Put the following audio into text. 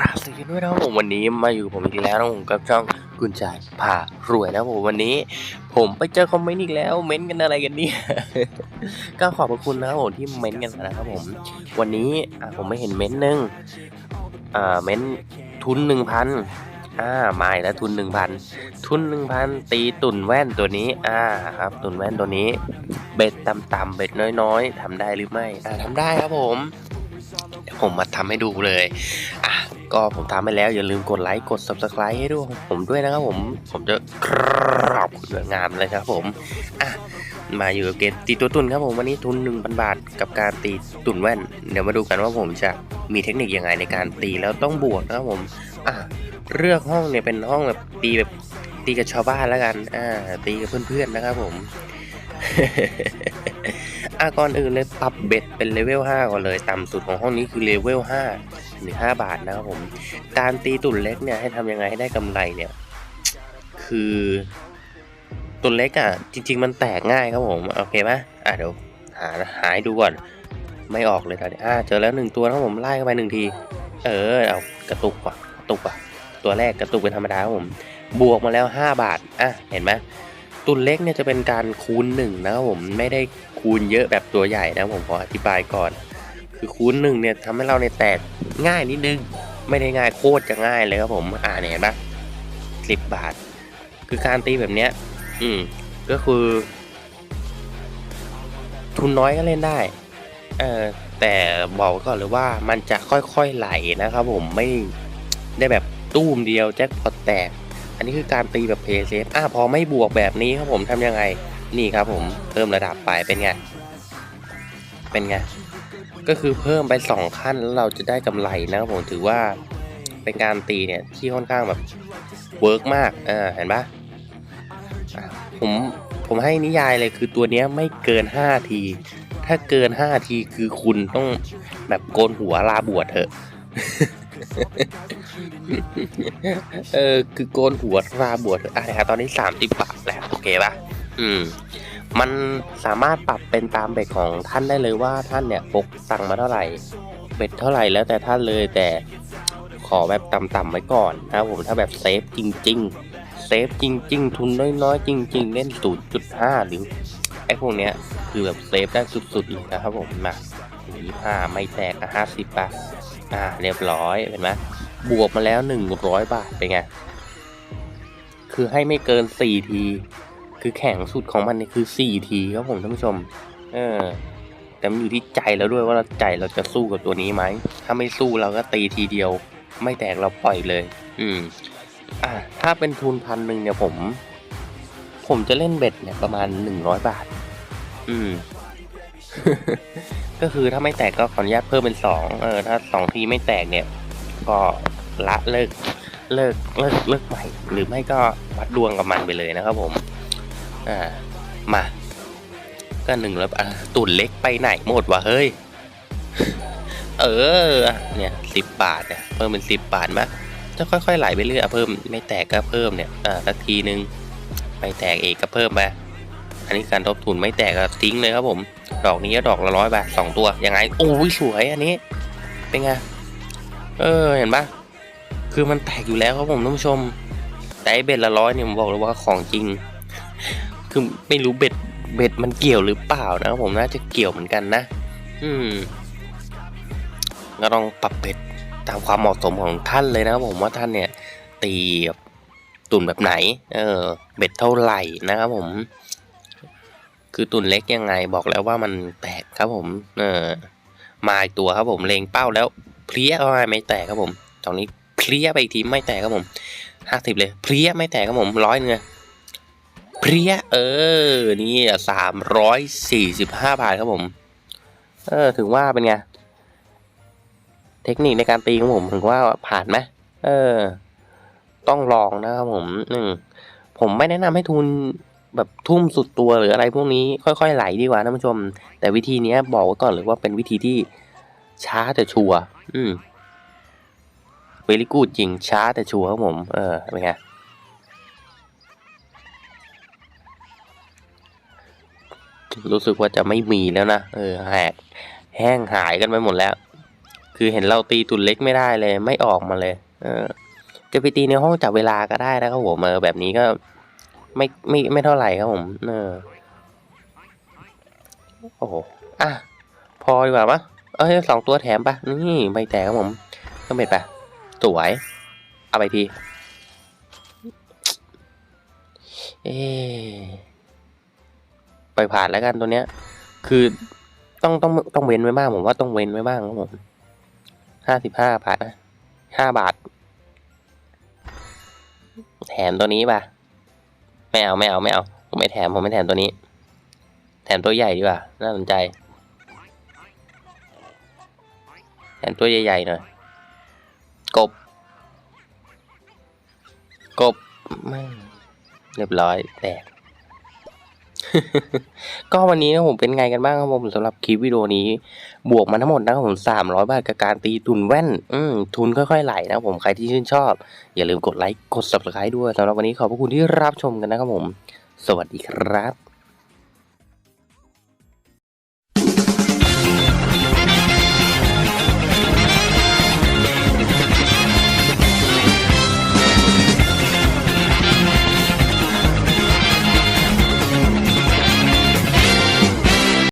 รับสวัสดีด้วยนะผมวันนี้มาอยู่ผมอีกแล้วนะผมกับช่องกุญแจผ่ารวยนะผมวันนี้ ผมไปเจอคอมเมนต์อีกแล้ว เม้นต์กันอะไรกันเนี่ยก็ขอบพระคุณนะผมที่เม้นต์กันนะครับผม วันนี้อผมไม่เห็นเม้นต์หนึงอ่าเม้นต์ทุนหนึ่งพันอ่ามาแล้วทุนหนึ่งพันทุนหนึ่งพันตีตุ่นแว่นตัวนี้ อ่าครับ ตุ่นแว่นตัวนี้ เบ็ดต่ำๆเบ็ดน้อยๆทำได้หรือไม่ อ่าทำได้ครับผม ผมมาทำให้ดูเลยอะก็ผมทำไปแล้วอย่าลืมกดไลค์กด subscribe ให้ด้วยผมด้วยนะครับผม ผมจะกราบคุณงามเลยครับผมอะมาอยู่กับเกมตีตัวตุนครับผมวันนี้ทุน 1,000 บาท กับการตีตุนแว่น เดี๋ยวมาดูกันว่าผมจะมีเทคนิคยังไงในการตีแล้วต้องบวกนะครับผมอะเลือกห้องเนี่ยเป็นห้องแบบตีแบบตีกับชาวบ้านแล้วกันอ่าตีกับเพื่อนๆนะครับผม อะก่อนอื่นเลยปรับเบ็ดเป็นเลเวล5ก่อนเลย ต่ำสุดของห้องนี้คือเลเวล5หรือ5บาทนะครับผม การตีตุ่นเล็กเนี่ยให้ทำยังไงให้ได้กำไรเนี่ย คือตุ่นเล็กอะ จริง ๆ มันแตกง่ายครับผม โอเคไหมอะเดี๋ยวหาหาให้ดูก่อน ไม่ออกเลยตอนนี้อะเจอแล้วหนึ่งตัวครับผมไล่เข้าไปหนึ่งที เออเอากระตุกว่ะกระตุกว่ะตัวแรกกระตุกเป็นธรรมดาครับผม บวกมาแล้ว 5 บาท อะ เห็นไหม ตุนเล็กเนี่ยจะเป็นการคูณหนึ่งนะครับผมไม่ได้คูณเยอะแบบตัวใหญ่นะผมขออธิบายก่อน คือคูณหนึ่งเนี่ยทำให้เราในยแตกง่ายนิดนึง ไม่ได้ง่ายโคตรจะง่ายเลยครับผมอ่าเนี่ยเห็นปะสิบบาท คือการตีแบบเนี้ยอืมก็คือ ทุนน้อยก็เล่นได้เออแต่บอกก่อนเลยว่ามันจะค่อยๆไหลนะครับผมไม่ได้แบบตู้มเดียวแจ็คพอตแตก อันนี้คือการตีแบบเพย์เซฟอะพอไม่บวกแบบนี้ครับผมทำยังไง นี่ครับผมเพิ่มระดับไปเป็นไง เป็นไง ก็คือเพิ่มไปสองขั้นแล้วเราจะได้กำไรนะครับผมถือว่าเป็นการตีเนี่ยที่ค่อนข้างแบบเวิร์กมากอ่าเห็นปะะผมผมให้นิยายเลยคือตัวเนี้ยไม่เกิน 5 ที ถ้าเกิน 5 ทีคือคุณต้องแบบโกนหัวลาบวชเถอะ เออคือโกนหัวราบวชอะนะครับตอนนี้สามสิบบาทแล้วโอเคปะอืม มันสามารถปรับเป็นตามเบ็ดของท่านได้เลยว่าท่านเนี่ยพกตังมาเท่าไหร่เบ็ดเท่าไหร่แล้วแต่ท่านเลยแต่ขอแบบต่ำๆไว้ก่อนนะครับผมถ้าแบบเซฟจริง ๆ เซฟจริง ๆ ทุนน้อยๆจริง ๆ เล่น 0.5 หรือไอ้พวกเนี้ยคือแบบเซฟได้สุดๆเลยนะครับผมมายี่ห้าไม่แตกห้าสิบาท อ่าเรียบร้อยเห็นไหมบวกมาแล้วหนึ่งร้อยบาทเป็นไง คือให้ไม่เกินสี่ที คือแข่งสุดของมันนี่คือสี่ทีครับผมท่านผู้ชม เออ แต่มันอยู่ที่ใจเราด้วยว่าเราใจเราจะสู้กับตัวนี้ไหม ถ้าไม่สู้เราก็ตีทีเดียว ไม่แตกเราปล่อยเลย อืม อะถ้าเป็นทุนพันหนึ่งเนี่ยผม ผมจะเล่นเบ็ดเนี่ยประมาณหนึ่งร้อยบาท อืม ก็คือถ้าไม่แตกก็ขออนุญาตเพิ่มเป็นสองเออถ้าสองทีไม่แตกเนี่ย ก็ละเลิกเลิกเลิกเลิกใหม่ หรือไม่ก็วัดดวงกับมันไปเลยนะครับผมอ่ามาก็หนึ่งแล้วอะตุ่นเล็กไปไหนหมดวะเฮ้ย เออเนี่ยสิบบาทเนี่ยเพิ่มเป็นสิบบาทมะจะค่อยๆไหลไปเรื่อยเพิ่มไม่แตกก็เพิ่มเนี่ยอ่าสักทีนึงไม่แตกเอกก็เพิ่มไปอันนี้การทบทุนไม่แตกก็ทิ้งเลยครับผม ดอกนี้ดอกละร้อยบาทสองตัว ยังไง โอ้ยสวยอันนี้ เป็นไง เออ เห็นปะคือมันแตกอยู่แล้วครับผมท่านผู้ชม แต่เบ็ดละร้อยเนี่ยผมบอกเลยว่าของจริง คือไม่รู้เบ็ดเบ็ดมันเกี่ยวหรือเปล่านะครับผมน่าจะเกี่ยวเหมือนกันนะ อืม ก็ต้องปรับเบ็ดตามความเหมาะสมของท่านเลยนะครับผมว่าท่านเนี่ย ตีแบบตุ่นแบบไหน เออ เบ็ดเท่าไหร่นะครับผม คือตุ่นเล็กยังไงบอกแล้วว่ามันแตกครับผม เออมาอีกตัวครับผมเลงเป้าแล้วเพลี้ยเขามาไม่แตกครับผม ตอนนี้เพลี้ยไปอีกทีไม่แตกครับผมห้าสิบเลยเพลี้ยไม่แตกครับผมร้อยเงเพลี้ยเออนี่สามร้อยสี่สิบห้าบาทครับผม เออถึงว่าเป็นไงเทคนิคในการตีของผมถึงว่าผ่านไหมเออ ต้องลองนะครับผมอืมผมไม่แนะนำให้ทุน แบบทุ่มสุดตัวหรืออะไรพวกนี้ค่อยๆไหลดีกว่าท่านผู้ชม แต่วิธีนี้บอกไว้ก่อนเลยว่าเป็นวิธีที่ช้าแต่ชัวร์อืมเวลิกูดจริงช้าแต่ชัวร์ครับผม เออเป็นไงรู้สึกว่าจะไม่มีแล้วนะเออแหกแห้งหายกันไปหมดแล้ว คือเห็นเราตีตุ่นเล็กไม่ได้เลย ไม่ออกมาเลย เออ จะไปตีในห้องจับเวลาก็ได้นะครับผมเออแบบนี้ก็ ไม่ไม่ไม่เท่าไหร่ครับผมเออโอ้โหอะพอดีกว่ามะเอ้ยสองตัวแถมปะนี่ใบแตกครับผมก็เม็ดปะสวย เอาไปที เอไปผ่านแล้วกันตัวเนี้ย คือต้องต้องต้องเว้นไว้บ้างผมว่าต้องเว้นไว้บ้างครับผมห้าสิบห้าบาทนะห้าบาท แถมตัวนี้ป่ะ ไม่เอาไม่เอาไม่เอา ผมไม่แถมผมไม่แถมตัวนี้ แถมตัวใหญ่ดีกว่า น่าสนใจ แถมตัวใหญ่ๆหน่อย กบ กบไม่เรียบร้อยแตก ก็วันนี้นะผมเป็นไงกันบ้างครับผมสำหรับคลิปวิดีโอนี้ บวกมาทั้งหมดนะครับผมสามร้อยบาทกับการตีทุนแว่น อืมทุนค่อยๆไหลนะครับผมใครที่ชื่นชอบ อย่าลืมกดไลค์กด subscribe ด้วยสำหรับวันนี้ขอบพระคุณที่รับชมกันนะครับผม สวัสดีครับ